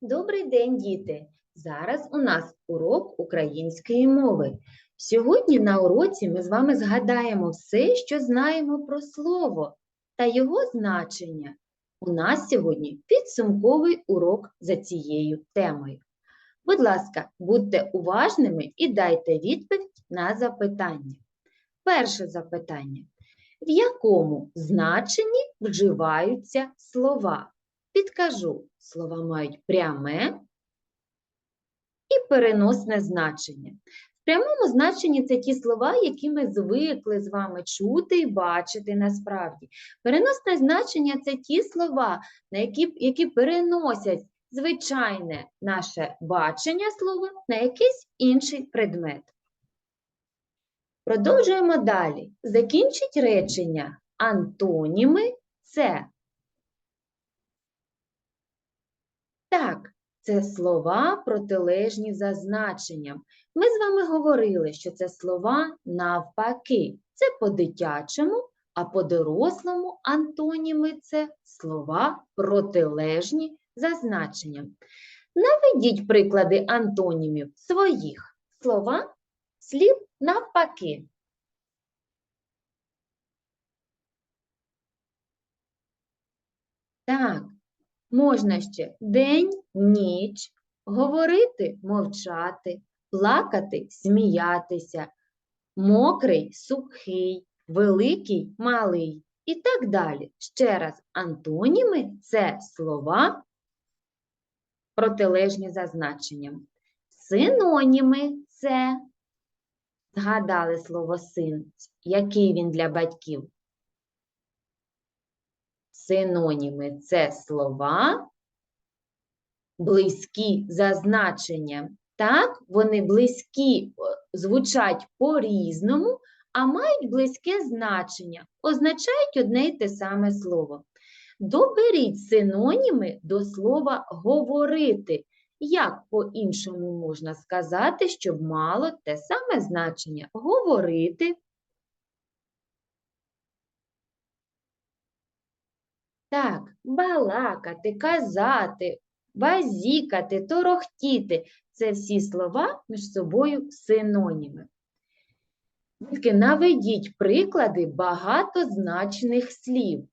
Добрий день, діти! Зараз у нас урок української мови. Сьогодні на уроці ми з вами згадаємо все, що знаємо про слово та його значення. У нас сьогодні підсумковий урок за цією темою. Будь ласка, будьте уважними і дайте відповідь на запитання. Перше запитання. В якому значенні вживаються слова? Підкажу, слова мають пряме і переносне значення. В прямому значенні це ті слова, які ми звикли з вами чути і бачити насправді. Переносне значення це ті слова, на які, які переносять звичайне наше бачення слова на якийсь інший предмет. Продовжуємо далі. Закінчить речення антоніми це Так, це слова протилежні за значенням. Ми з вами говорили, що це слова навпаки. Це по-дитячому, а по-дорослому антоніми це слова протилежні за значенням. Наведіть приклади антонімів своїх слова слів навпаки. Так, Можна ще день, ніч, говорити, мовчати, плакати, сміятися, мокрий, сухий, великий, малий і так далі. Ще раз, антоніми це слова протилежні за значенням. Синоніми це, згадали слово син, який він для батьків. Синоніми це слова, близькі за значенням. Так, вони близькі звучать по-різному, а мають близьке значення, означають одне й те саме слово. Доберіть синоніми до слова говорити. Як по-іншому можна сказати, щоб мало те саме значення говорити, Так, балакати, казати, базікати, торохтіти це всі слова між собою синоніми. Дітки, наведіть приклади багатозначних слів.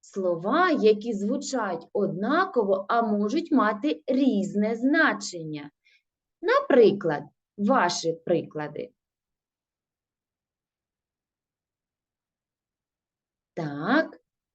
Слова, які звучать однаково, а можуть мати різне значення. Наприклад, ваші приклади. Так,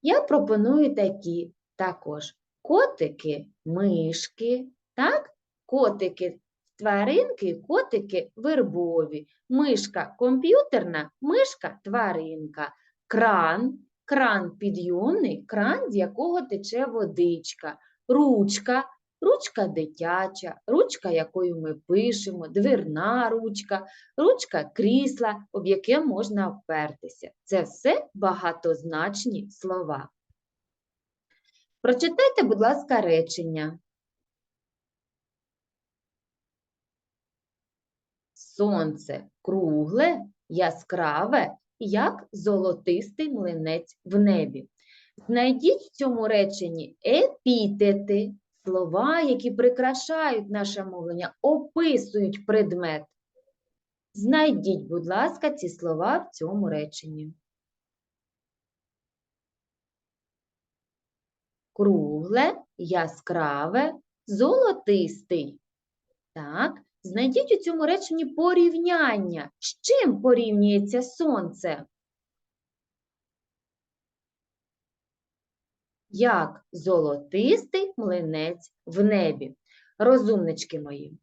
я пропоную такі також. Котики, мишки, так? Котики тваринки, котики вербові, мишка комп'ютерна, мишка тваринка, кран, кран підйомний, кран, з якого тече водичка, ручка, ручка дитяча, ручка, якою ми пишемо, дверна ручка, ручка крісла, об яке можна впертися. Це все багатозначні слова. Прочитайте, будь ласка, речення. Сонце кругле, яскраве, як золотистий млинець в небі. Знайдіть в цьому реченні епітети, слова, які прикрашають наше мовлення, описують предмет. Знайдіть, будь ласка, ці слова в цьому реченні. Кругле, яскраве, золотистий. Так, знайдіть у цьому реченні порівняння. З чим порівнюється сонце? Як золотистий млинець в небі. Розумнички мої.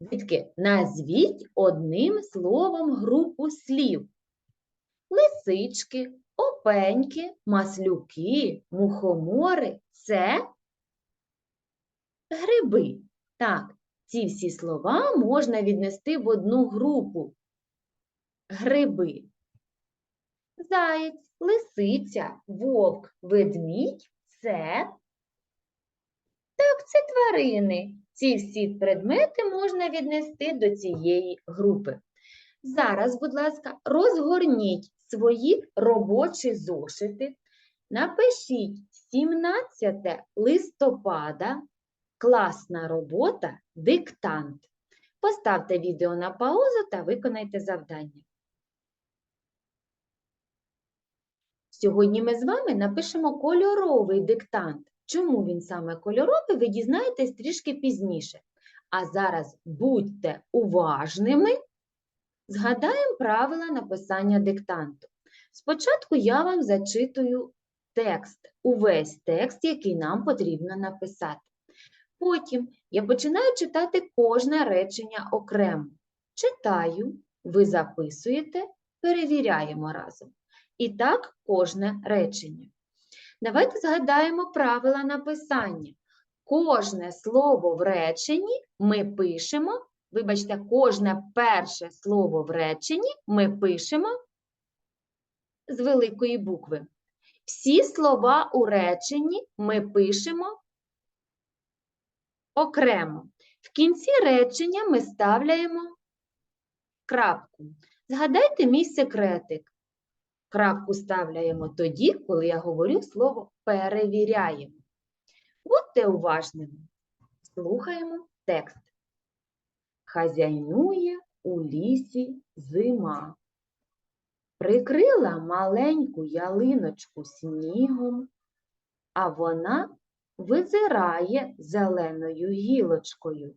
Дітки, назвіть одним словом групу слів. Лисички, опеньки, маслюки, мухомори це гриби. Так, ці всі слова можна віднести в одну групу. Гриби. Заєць, лисиця, вовк, ведмідь це. Так, це тварини. Ці всі предмети можна віднести до цієї групи. Зараз, будь ласка, розгорніть свої робочі зошити. Напишіть 17 листопада, класна робота, диктант. Поставте відео на паузу та виконайте завдання. Сьогодні ми з вами напишемо кольоровий диктант. Чому він саме кольоровий, ви дізнаєтесь трішки пізніше. А зараз будьте уважними, згадаємо правила написання диктанту. Спочатку я вам зачитую текст, увесь текст, який нам потрібно написати. Потім я починаю читати кожне речення окремо. Читаю, ви записуєте, перевіряємо разом. І так кожне речення. Давайте згадаємо правила написання. Кожне слово в реченні ми пишемо, вибачте, кожне перше слово в реченні ми пишемо з великої букви. Всі слова у реченні ми пишемо окремо. В кінці речення ми ставляємо крапку. Згадайте мій секретик. Крапку ставляємо тоді, коли я говорю слово перевіряємо. Будьте уважними. Слухаємо текст. Хазяйнує у лісі зима. Прикрила маленьку ялиночку снігом, а вона визирає зеленою гілочкою,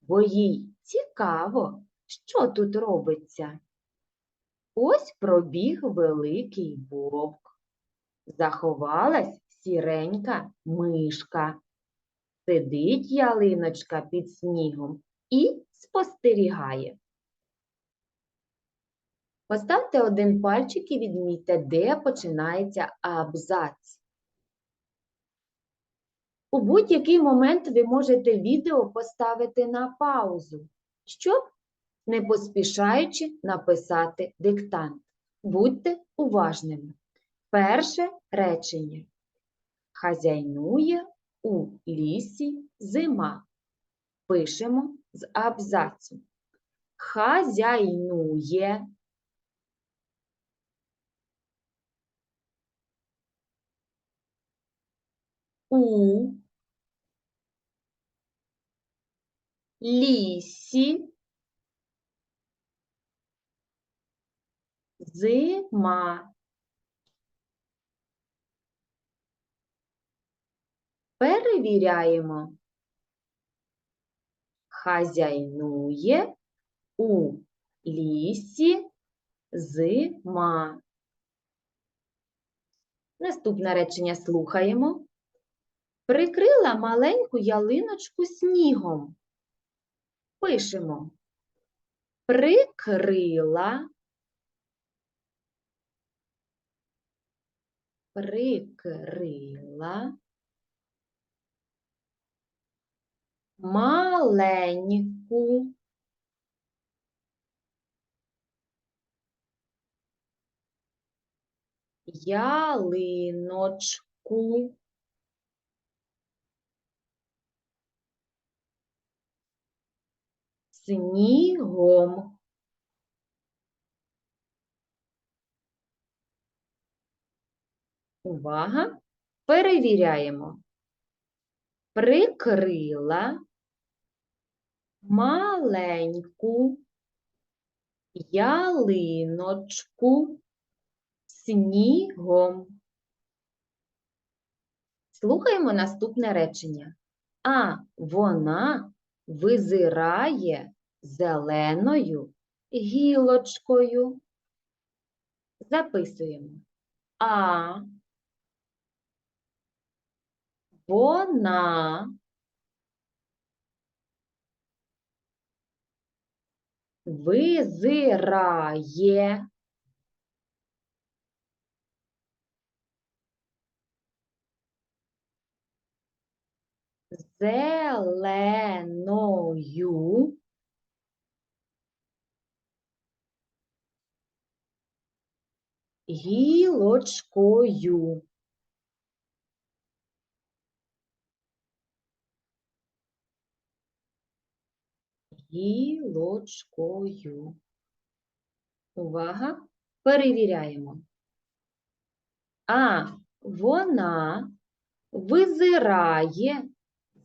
бо їй цікаво, що тут робиться. Ось пробіг великий вовк. Заховалась сіренька мишка. Сидить ялиночка під снігом і спостерігає. Поставте один пальчик і відмійте, де починається абзац. У будь-який момент ви можете відео поставити на паузу, щоб, не поспішаючи, написати диктант. Будьте уважними. Перше речення. Хазяйнує у лісі зима. Пишемо з абзацу. Хазяйнує. У лісі зима. Перевіряємо. Хазяйнує у лісі зима. Наступне речення слухаємо. Прикрила маленьку ялиночку снігом. Пишемо. Прикрила. Прикрила. Маленьку. Ялиночку. Снігом. Увага! Перевіряємо. Прикрила маленьку ялиночку снігом. Слухаємо наступне речення. А вона визирає зеленою гілочкою. Записуємо. А вона. Визирає. Зеленою. Гілочкою. Гілочкою. Увага! Перевіряємо. А вона визирає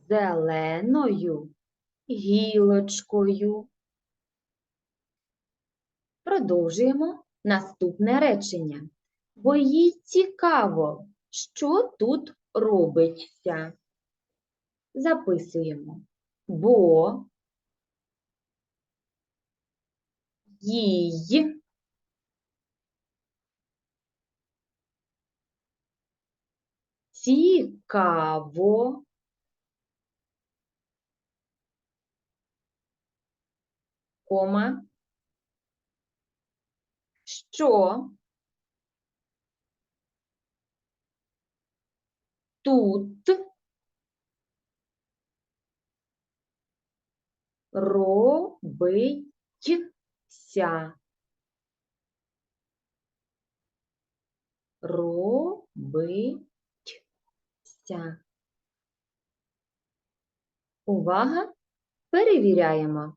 зеленою гілочкою. Продовжуємо наступне речення. Бо їй цікаво, що тут робиться. Записуємо. Бо їй. Цікаво. Кома, що? Тут робиться. Робиться. Увага! Перевіряємо.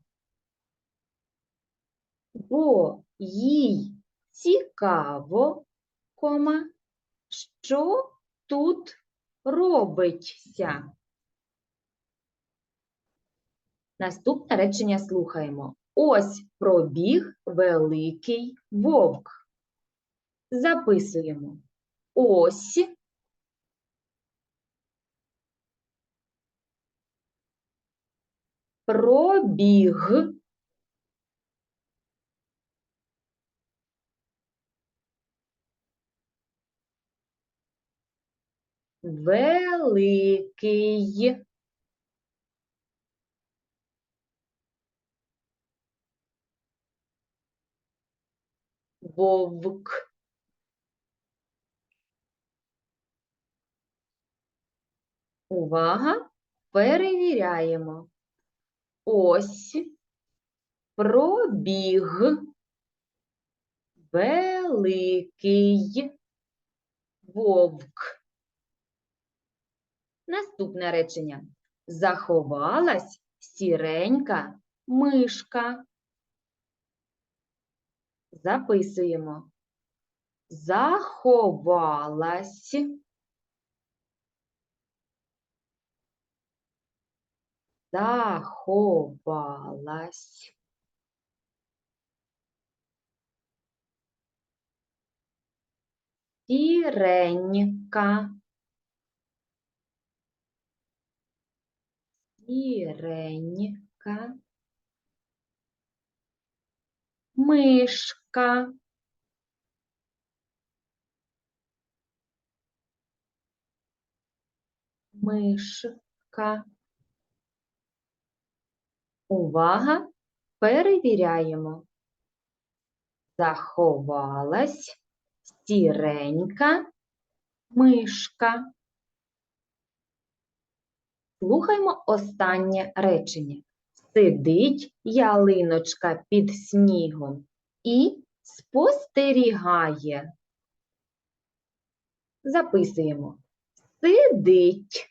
Бо їй цікаво, кома, що тут робиться. Наступне речення слухаємо. Ось пробіг великий вовк. Записуємо. Ось пробіг великий вовк. Увага! Перевіряємо. Ось пробіг великий вовк. Наступне речення. Заховалась сіренька мишка. Записуємо. Заховалась. Заховалась. Сіренька. Сіренька. Мишка. Мишка. Увага! Перевіряємо. Заховалась сіренька мишка. Слухаймо останнє речення. Сидить ялиночка під снігом і спостерігає. Записуємо. Сидить.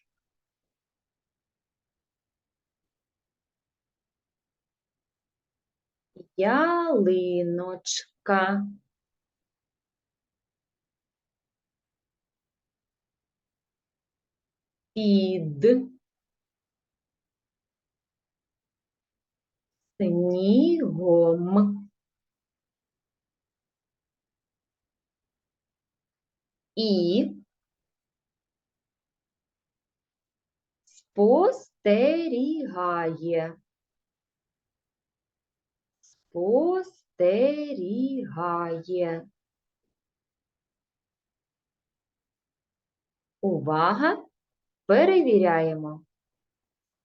Ялиночка. Під снігом. І спостерігає. Спостерігає. Увага! Перевіряємо.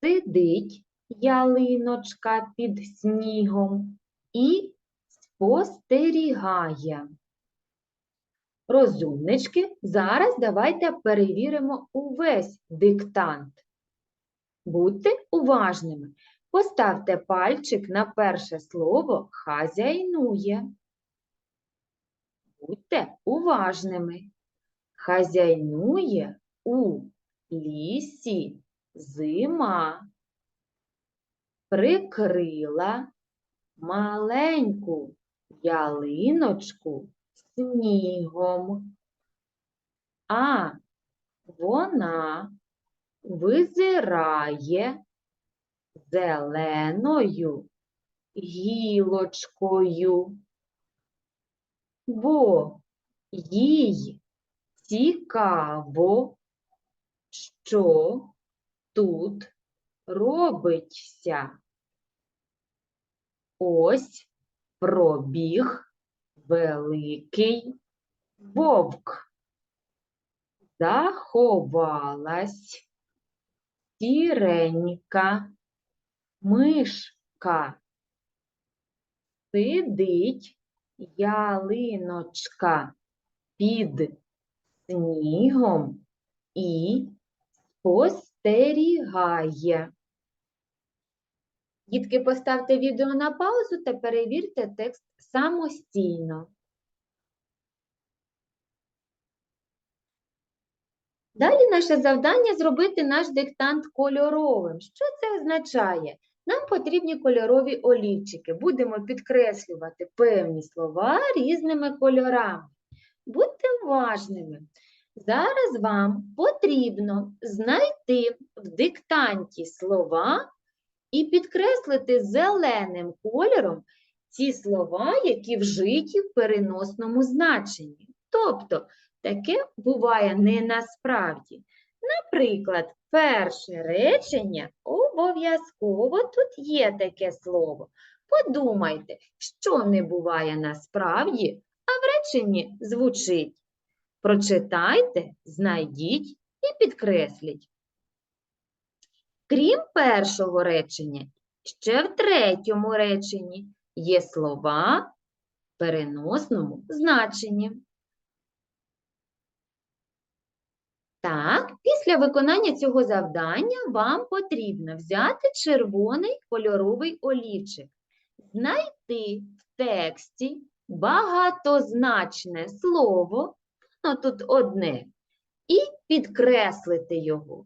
Сидить ялиночка під снігом і спостерігає. Розумнички, зараз давайте перевіримо увесь диктант. Будьте уважними. Поставте пальчик на перше слово хазяйнує. Будьте уважними. Хазяйнує у лісі зима. Прикрила маленьку ялиночку снігом. А вона визирає зеленою гілочкою, бо їй цікаво, що тут робиться. Ось пробіг великий вовк. Заховалась сіренька мишка. Сидить ялиночка під снігом і спостерігає. Дітки, поставте відео на паузу та перевірте текст самостійно. Далі наше завдання зробити наш диктант кольоровим. Що це означає? Нам потрібні кольорові олівчики. Будемо підкреслювати певні слова різними кольорами. Будьте уважними. Зараз вам потрібно знайти в диктанті слова і підкреслити зеленим кольором ті слова, які вжиті в переносному значенні. Тобто, таке буває не насправді. Наприклад, перше речення обов'язково тут є таке слово. Подумайте, що не буває насправді, а в реченні звучить. Прочитайте, знайдіть і підкресліть. Крім першого речення, ще в третьому реченні є слова в переносному значенні. Так, після виконання цього завдання вам потрібно взяти червоний кольоровий олівчик, знайти в тексті багатозначне слово, ну тут одне, і підкреслити його.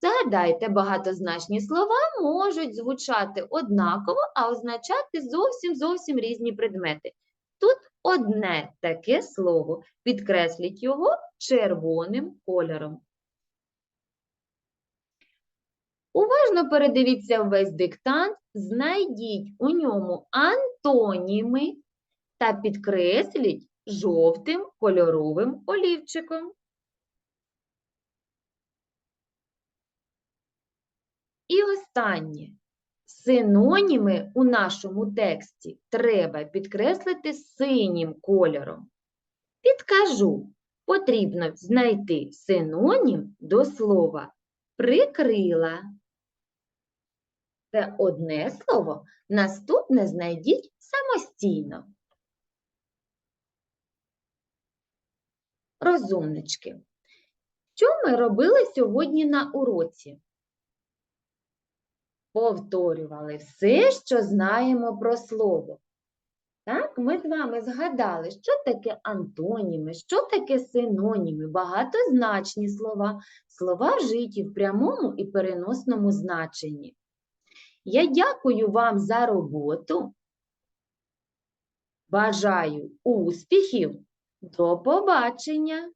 Згадайте, багатозначні слова можуть звучати однаково, а означати зовсім зовсім різні предмети. Тут одне таке слово. Підкресліть його червоним кольором. Уважно передивіться весь диктант, знайдіть у ньому антоніми та підкресліть жовтим кольоровим олівчиком. І останнє. Синоніми у нашому тексті треба підкреслити синім кольором. Підкажу, потрібно знайти синонім до слова прикрила. Це одне слово, наступне знайдіть самостійно. Розумнички. Що ми робили сьогодні на уроці? Повторювали все, що знаємо про слово. Так, ми з вами згадали, що таке антоніми, що таке синоніми, багатозначні слова, слова вжиті в прямому і переносному значенні. Я дякую вам за роботу. Бажаю успіхів. До побачення!